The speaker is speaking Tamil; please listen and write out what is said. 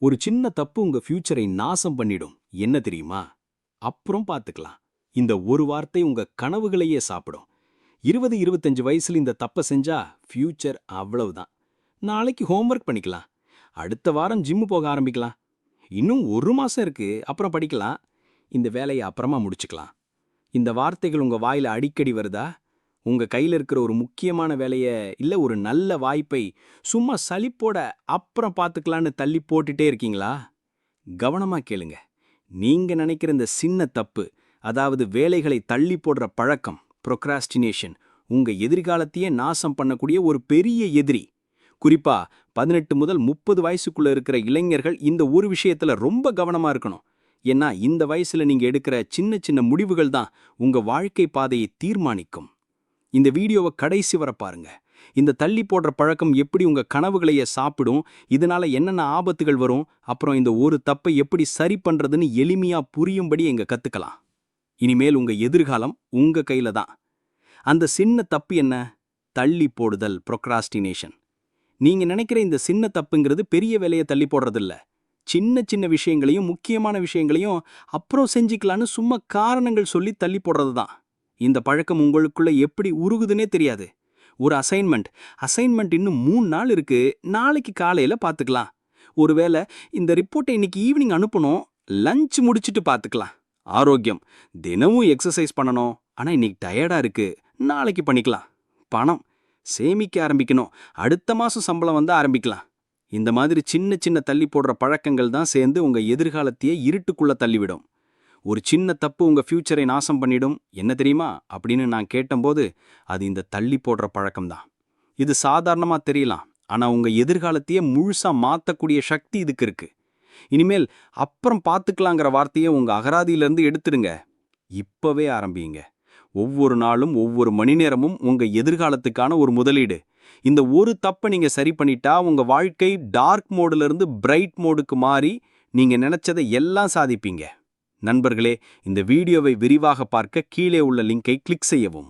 ஒரு சின்ன தப்பு உங்க ஃபியூச்சரை நாசம் பண்ணிடும். என்ன தெரியுமா? அப்புறம் பார்த்துக்கலாம் இந்த ஒரு வார்த்தை உங்க கனவுகளையே சாப்பிடும். இருபது இருபத்தஞ்சு வயசுல இந்த தப்பை செஞ்சா ஃபியூச்சர் அவ்வளவுதான். நாளைக்கு ஹோம்ஒர்க் பண்ணிக்கலாம். அடுத்த வாரம் ஜிம்மு போக ஆரம்பிக்கலாம். இன்னும் ஒரு மாசம் இருக்கு. அப்புறம் படிக்கலாம். இந்த வேலையை அப்புறமா முடிச்சுக்கலாம். இந்த வார்த்தைகள் உங்க வாயில அடிக்கடி வருதா? உங்க கையில இருக்கிற ஒரு முக்கியமான வேலைய இல்ல ஒரு நல்ல வாய்ப்பை சும்மா சலிப்போட அப்புறம் பார்த்துக்கலான்னு தள்ளி போட்டுட்டே இருக்கீங்களா? கவனமா கேளுங்க. நீங்க நினைக்கிற இந்த சின்ன தப்பு அதாவது வேலைகளை தள்ளி போடுற பழக்கம் ப்ரொக்ராஸ்டினேஷன் உங்க எதிர்காலத்தையே நாசம் பண்ணக்கூடிய ஒரு பெரிய எதிரி. குறிப்பா பதினெட்டு முதல் முப்பது வயசுக்குள்ள இருக்கிற இளைஞர்கள் இந்த ஒரு விஷயத்துல ரொம்ப கவனமா இருக்கணும். ஏன்னா இந்த வயசுல நீங்க எடுக்கிற சின்ன சின்ன முடிவுகள் தான் உங்க வாழ்க்கை பாதையை தீர்மானிக்கும். இந்த வீடியோவை கடைசி வர பாருங்க. இந்த தள்ளி போடுற பழக்கம் எப்படி உங்க கனவுகளையே சாப்பிடும் இதனால என்னென்ன ஆபத்துகள் வரும் அப்புறம் இந்த ஒரு தப்பை எப்படி சரி பண்றதுன்னு எளிமையா புரியும்படி எங்க கத்துக்கலாம். இனிமேல் உங்க எதிர்காலம் உங்க கையில தான். அந்த சின்ன தப்பு என்ன? தள்ளி போடுதல் ப்ரொக்ராஸ்டினேஷன் நீங்க நினைக்கிற இந்த சின்ன தப்புங்கிறது பெரிய வேலையை தள்ளி போடுறதில்ல. சின்ன சின்ன விஷயங்களையும் முக்கியமான விஷயங்களையும் அப்புறம் செஞ்சுக்கலான்னு சும்மா காரணங்கள் சொல்லி தள்ளி போடுறது தான். இந்த பழக்கம் உங்களுக்குள்ள எப்படி உருகுதுன்னே தெரியாது. ஒரு அசைன்மெண்ட் அசைன்மெண்ட் இன்னும் மூணு நாள் இருக்கு. நாளைக்கு காலையில பார்த்துக்கலாம் ஒருவேளை இந்த ரிப்போர்ட்டை இன்னைக்கு ஈவினிங் அனுப்பணும். லஞ்ச் முடிச்சுட்டு பார்த்துக்கலாம் ஆரோக்கியம். தினமும் எக்ஸசைஸ் பண்ணணும். ஆனா இன்னைக்கு டயர்டா இருக்கு. நாளைக்கு பண்ணிக்கலாம். பணம். சேமிக்க ஆரம்பிக்கணும். அடுத்த மாசம் சம்பளம் வந்து ஆரம்பிக்கலாம். இந்த மாதிரி சின்ன சின்ன தள்ளி போடுற பழக்கங்கள் தான் சேர்ந்து உங்க எதிர்காலத்தையே இருட்டுக்குள்ள தள்ளிவிடும். ஒரு சின்ன தப்பு உங்க ஃபியூச்சரை நாசம் பண்ணிடும். என்ன தெரியுமா? அப்படின்னு நான் கேட்டம்போது அது இந்த தள்ளி போடுற பழக்கம்தான். இது சாதாரணமா தெரியலாம். ஆனா உங்க எதிர்காலத்தையே முழுசா மாத்தக்கூடிய சக்தி இதுக்கு இருக்கு. இனிமேல் அப்புறம் பார்த்துக்கலாங்கிற வார்த்தையை உங்க அகராதியிலேருந்து எடுத்துடுங்க. இப்பவே ஆரம்பியுங்க ஒவ்வொரு நாளும் ஒவ்வொரு மணி நேரமும் உங்க எதிர்காலத்துக்கான ஒரு முதலீடு. இந்த ஒரு தப்பை நீங்க சரி பண்ணிட்டா உங்க வாழ்க்கை டார்க் மோடுல இருந்து பிரைட் மோடுக்கு மாறி நீங்க நினைச்சதை எல்லாம் சாதிப்பீங்க. நண்பர்களே இந்த வீடியோவை விரிவாக பார்க்க கீழே உள்ள லிங்கை கிளிக் செய்யவும்.